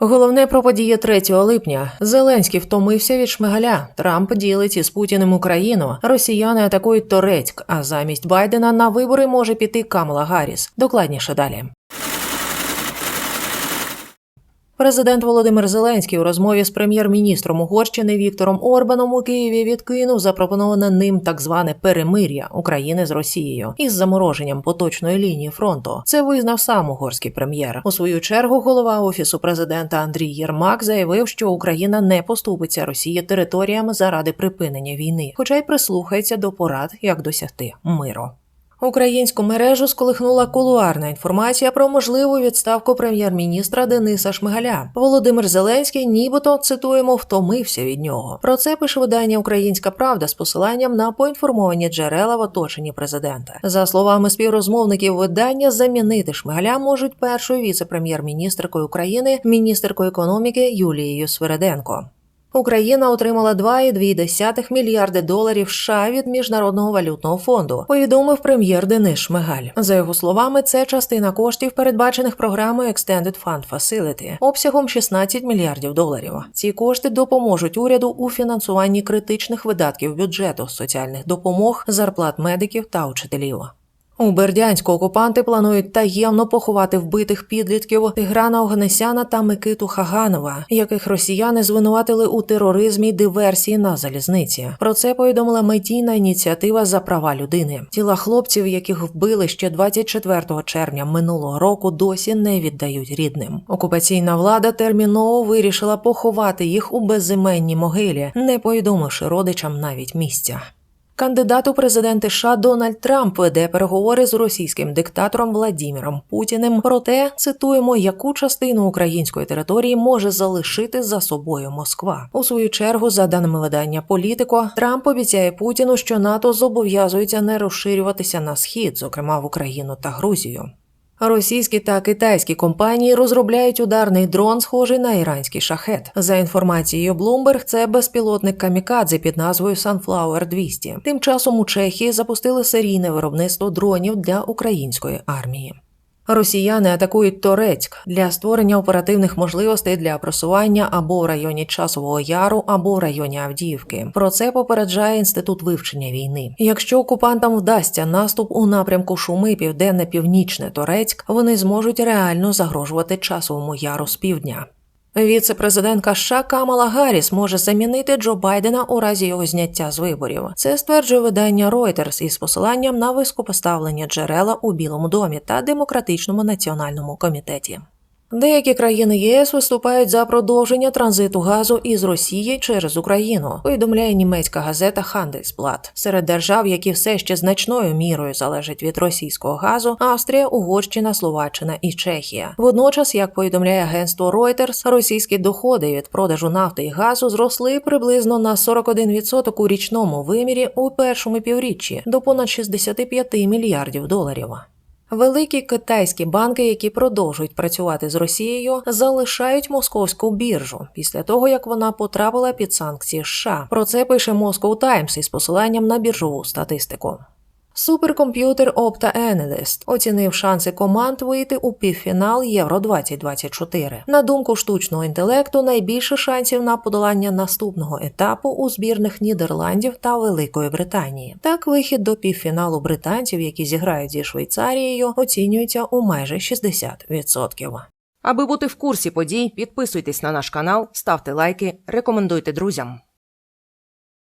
Головне про події 3 липня. Зеленський втомився від Шмигаля. Трамп ділить із Путіним Україну. Росіяни атакують Торецьк, а замість Байдена на вибори може піти Камала Гарріс. Докладніше далі. Президент Володимир Зеленський у розмові з прем'єр-міністром Угорщини Віктором Орбаном у Києві відкинув запропоноване ним так зване перемир'я України з Росією із замороженням поточної лінії фронту. Це визнав сам угорський прем'єр. У свою чергу голова офісу президента Андрій Єрмак заявив, що Україна не поступиться Росії територіями заради припинення війни, хоча й прислухається до порад, як досягти миру. Українську мережу сколихнула кулуарна інформація про можливу відставку прем'єр-міністра Дениса Шмигаля. Володимир Зеленський, нібито цитуємо, втомився від нього. Про це пише видання Українська Правда з посиланням на поінформовані джерела в оточенні президента. За словами співрозмовників видання, замінити Шмигаля можуть першою віце-прем'єр-міністркою України, міністеркою економіки Юлією Свириденко. Україна отримала 2,2 мільярди доларів США від міжнародного валютного фонду. Повідомив прем'єр Денис Шмигаль. За його словами, це частина коштів, передбачених програмою Extended Fund Facility обсягом 16 мільярдів доларів. Ці кошти допоможуть уряду у фінансуванні критичних видатків бюджету, соціальних допомог, зарплат медиків та учителів. У Бердянську окупанти планують таємно поховати вбитих підлітків Тиграна Оганесяна та Микиту Хаганова, яких росіяни звинуватили у тероризмі диверсії на залізниці. Про це повідомила медійна ініціатива за права людини. Тіла хлопців, яких вбили ще 24 червня минулого року, досі не віддають рідним. Окупаційна влада терміново вирішила поховати їх у безіменній могилі, не повідомивши родичам навіть місця. Кандидат у президенти США Дональд Трамп веде переговори з російським диктатором Владіміром Путіним про те, цитуємо, яку частину української території може залишити за собою Москва. У свою чергу, за даними видання Політико, Трамп обіцяє Путіну, що НАТО зобов'язується не розширюватися на схід, зокрема в Україну та Грузію. Російські та китайські компанії розробляють ударний дрон, схожий на іранський шахет. За інформацією Bloomberg, це безпілотник камікадзе під назвою Sunflower 200. Тим часом у Чехії запустили серійне виробництво дронів для української армії. Росіяни атакують Торецьк для створення оперативних можливостей для просування або в районі Часового Яру, або в районі Авдіївки. Про це попереджає інститут вивчення війни. Якщо окупантам вдасться наступ у напрямку Шуми, південне північне Торецьк, вони зможуть реально загрожувати часовому яру з півдня. Віце-президентка США Камала Гарріс може замінити Джо Байдена у разі його зняття з виборів. Це стверджує видання Reuters із посиланням на високопоставлення джерела у Білому домі та демократичному національному комітеті. Деякі країни ЄС виступають за продовження транзиту газу із Росії через Україну. Повідомляє німецька газета Handelsblatt. Серед держав, які все ще значною мірою залежать від російського газу, Австрія, Угорщина, Словаччина і Чехія. Водночас, як повідомляє агентство Reuters, російські доходи від продажу нафти і газу зросли приблизно на 41% у річному вимірі у першому півріччі до понад 65 мільярдів доларів. Великі китайські банки, які продовжують працювати з Росією, залишають московську біржу після того, як вона потрапила під санкції США. Про це пише Moscow Times із посиланням на біржову статистику. Суперкомп'ютер Opta Analyst оцінив шанси команд вийти у півфінал Євро 2024 На думку штучного інтелекту, найбільше шансів на подолання наступного етапу у збірних Нідерландів та Великої Британії. Так, вихід до півфіналу британців, які зіграють зі Швейцарією, оцінюється у майже 60%. Аби бути в курсі подій, підписуйтесь на наш канал, ставте лайки, рекомендуйте друзям.